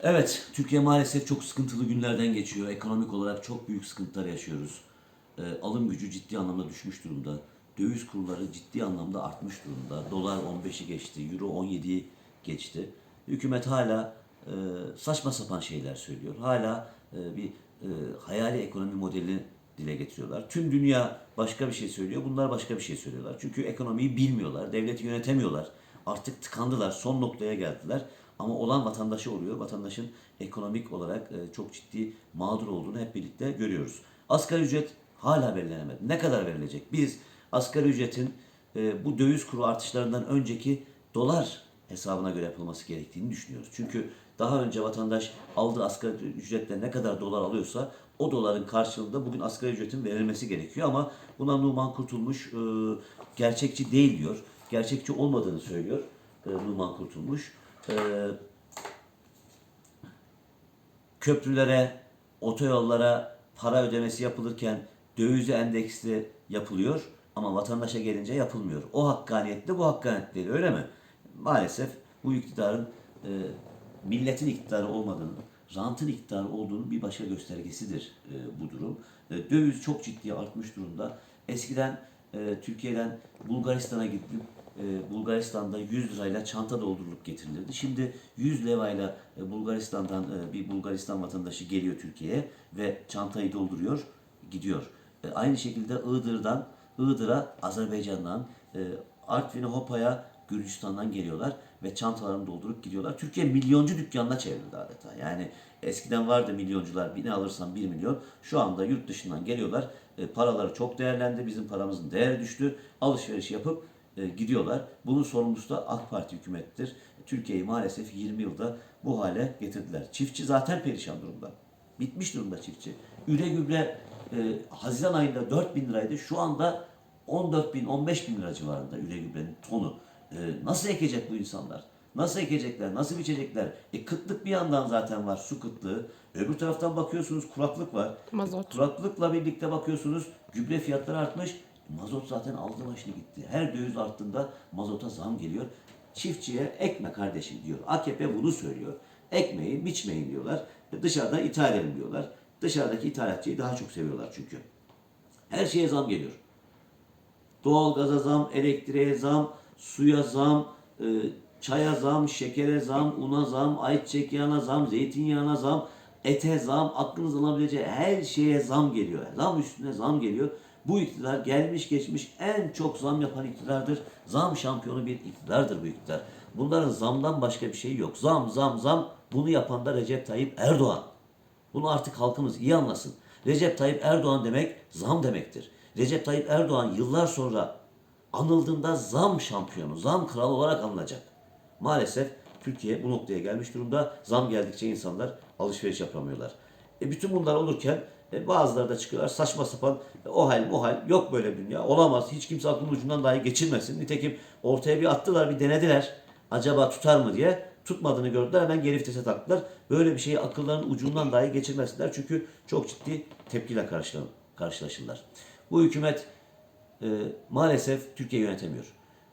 Evet, Türkiye maalesef çok sıkıntılı günlerden geçiyor. Ekonomik olarak çok büyük sıkıntılar yaşıyoruz. Ee, alım gücü ciddi anlamda düşmüş durumda. Döviz kurları ciddi anlamda artmış durumda. Dolar 15'i geçti, Euro 17'yi geçti. Hükümet hala e, saçma sapan şeyler söylüyor. Hala e, bir e, hayali ekonomi modelini dile getiriyorlar. Tüm dünya başka bir şey söylüyor, bunlar başka bir şey söylüyorlar. Çünkü ekonomiyi bilmiyorlar, devleti yönetemiyorlar. Artık tıkandılar, son noktaya geldiler. Ama olan vatandaşı oluyor. Vatandaşın ekonomik olarak e, çok ciddi mağdur olduğunu hep birlikte görüyoruz. Asgari ücret hala belirlenemedi. Ne kadar verilecek? Biz asgari ücretin e, bu döviz kuru artışlarından önceki dolar hesabına göre yapılması gerektiğini düşünüyoruz. Çünkü daha önce vatandaş aldığı asgari ücretle ne kadar dolar alıyorsa o doların karşılığında bugün asgari ücretin verilmesi gerekiyor ama buna Numan Kurtulmuş e, gerçekçi değil diyor. Gerçekçi olmadığını söylüyor Numan Kurtulmuş. E, köprülere, otoyollara para ödemesi yapılırken dövize endeksli yapılıyor ama vatandaşa gelince yapılmıyor. O hakkaniyetli bu hakkaniyet değil öyle mi? Maalesef bu iktidarın e, milletin iktidarı olmadığını, rantın iktidarı olduğunu bir başka göstergesidir e, bu durum. E, döviz çok ciddi artmış durumda. Eskiden e, Türkiye'den Bulgaristan'a gidip e, Bulgaristan'da 100 lirayla çanta doldurulup getirilirdi. Şimdi 100 levayla e, Bulgaristan'dan e, bir Bulgaristan vatandaşı geliyor Türkiye'ye ve çantayı dolduruyor, gidiyor. E, Aynı şekilde Iğdır'dan, Iğdır'a Azerbaycan'dan, e, Artvin'e Hopa'ya Gürcistan'dan geliyorlar ve çantalarını doldurup gidiyorlar. Türkiye milyoncu dükkanına çevrildi adeta. Yani eskiden vardı milyoncular, bir ne alırsan 1 milyon. Şu anda yurt dışından geliyorlar. E, paraları çok değerlendi, bizim paramızın değeri düştü. Alışveriş yapıp gidiyorlar. Bunun sorumlusu da AK Parti hükümetidir. Türkiye'yi maalesef 20 yılda bu hale getirdiler. Çiftçi zaten perişan durumda. Bitmiş durumda çiftçi. Üre gübre e, Haziran ayında 4 bin liraydı. Şu anda 14 bin, 15 bin lira civarında üre gübrenin tonu. E, nasıl ekecek bu insanlar? Nasıl ekecekler? Nasıl biçecekler? E kıtlık bir yandan zaten var. Su kıtlığı. Öbür taraftan bakıyorsunuz kuraklık var. Mazot. Kuraklıkla birlikte bakıyorsunuz gübre fiyatları artmış. Mazot zaten aldı başını gitti. Her döviz arttığında mazota zam geliyor. Çiftçiye ekme kardeşim diyor. AKP bunu söylüyor. Ekmeyin, biçmeyin diyorlar. Dışarıda ithal edin diyorlar. Dışarıdaki ithalatçıyı daha çok seviyorlar çünkü. Her şeye zam geliyor. Doğalgaza zam, elektriğe zam, suya zam, e, çaya zam, şekere zam, una zam, ayçiçek yağına zam, zeytinyağına zam, ete zam, aklınız alabileceği her şeye zam geliyor. Zam üstüne zam geliyor. Bu iktidar gelmiş geçmiş en çok zam yapan iktidardır. Zam şampiyonu bir iktidardır bu iktidar. Bunların zamdan başka bir şey yok. Zam, zam, zam. Bunu yapan da Recep Tayyip Erdoğan. Bunu artık halkımız iyi anlasın. Recep Tayyip Erdoğan demek zam demektir. Recep Tayyip Erdoğan yıllar sonra anıldığında zam şampiyonu, zam kralı olarak anılacak. Maalesef Türkiye bu noktaya gelmiş durumda. Zam geldikçe insanlar alışveriş yapamıyorlar. E bütün bunlar olurken e, bazıları da çıkıyorlar saçma sapan e, o hal o hal yok böyle bir dünya olamaz hiç kimse aklının ucundan dahi geçirmesin. Nitekim ortaya bir attılar bir denediler acaba tutar mı diye tutmadığını gördüler hemen geri vitese taktılar. Böyle bir şeyi akıllarının ucundan dahi geçirmesinler çünkü çok ciddi tepkiyle karşılaşırlar. Bu hükümet e, maalesef Türkiye yönetemiyor.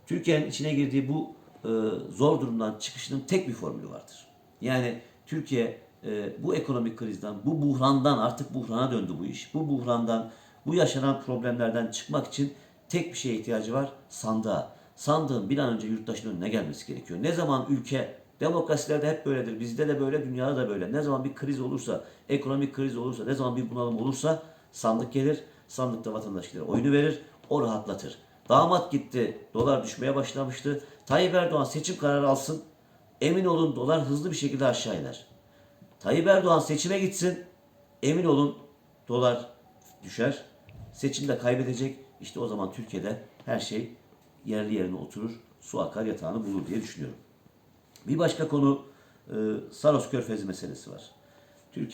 Türkiye'nin içine girdiği bu e, zor durumdan çıkışının tek bir formülü vardır. Yani Türkiye e, bu ekonomik krizden, bu buhrandan artık buhrana döndü bu iş. Bu buhrandan, bu yaşanan problemlerden çıkmak için tek bir şeye ihtiyacı var, sandığa. Sandığın bir an önce yurttaşın önüne gelmesi gerekiyor. Ne zaman ülke, demokrasilerde hep böyledir, bizde de böyle, dünyada da böyle. Ne zaman bir kriz olursa, ekonomik kriz olursa, ne zaman bir bunalım olursa sandık gelir. Sandıkta vatandaş gider, oyunu verir, o rahatlatır. Damat gitti, dolar düşmeye başlamıştı. Tayyip Erdoğan seçim kararı alsın, emin olun dolar hızlı bir şekilde aşağı iner. Tayyip Erdoğan seçime gitsin, emin olun dolar düşer. Seçimde kaybedecek. İşte o zaman Türkiye'de her şey yerli yerine oturur, su akar yatağını bulur diye düşünüyorum. Bir başka konu e, Saros Körfezi meselesi var. Türkiye